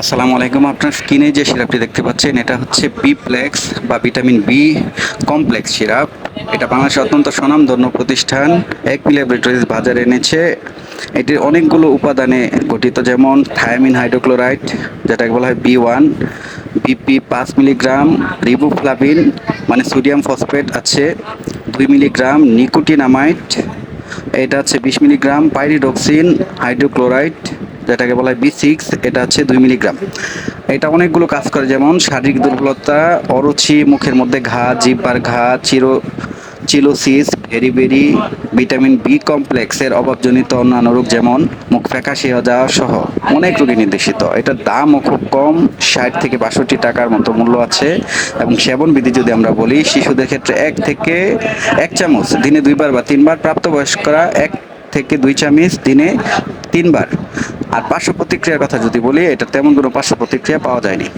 আসসালামু আলাইকুম। আপনার স্কিনে যে সিরাপটি দেখতে পাচ্ছেন, এটা হচ্ছে বি প্লেক্স বা ভিটামিন বি কমপ্লেক্স সিরাপ। এটা বাংলাদেশের অত্যন্ত স্বনামধন্য প্রতিষ্ঠান। এক ল্যাবরেটরিজ বাজারে এনেছে। এটির অনেকগুলো উপাদানে গঠিত, যেমন থায়ামিন হাইড্রোক্লোরাইড, যেটাকে বলা হয় বি ওয়ান বিপি পাঁচ মিলিগ্রাম, রিবুফ্লাভিন মানে সোডিয়াম ফসফেট আছে, দুই মিলিগ্রাম নিকোটিনামাইড এটা হচ্ছে বিশ মিলিগ্রাম, পাইরিডক্সিন, হাইড্রোক্লোরাইড যেটাকে বলা হয় বি সিক্স এটা হচ্ছে দুই মিলিগ্রাম। এটা অনেকগুলো কাজ করে, যেমন শারীরিক দুর্বলতা, অরুচি, মুখের মধ্যে ঘা, জিব্বার ঘা, চিরো, চিলোসিস ভেরিবেরি ভিটামিন বি কমপ্লেক্সের অভাবজনিত অন্যান্য রোগ যেমন মুখ ফ্যাকাশি হয়ে যাওয়া সহ অনেক রোগী নির্দেশিত। এটার দামও খুব কম, ষাট থেকে বাষট্টি টাকার মতো মূল্য আছে এবং সেবন বিধি যদি আমরা বলি, শিশুদের ক্ষেত্রে এক থেকে এক চামচ দিনে দুইবার বা তিনবার প্রাপ্তবয়স্করা এক থেকে দুই চামচ দিনে তিনবার আর পার্শ্ব প্রতিক্রিয়ার কথা যদি বলি এটা তেমন কোনো পার্শ্ব প্রতিক্রিয়া পাওয়া যায়নি।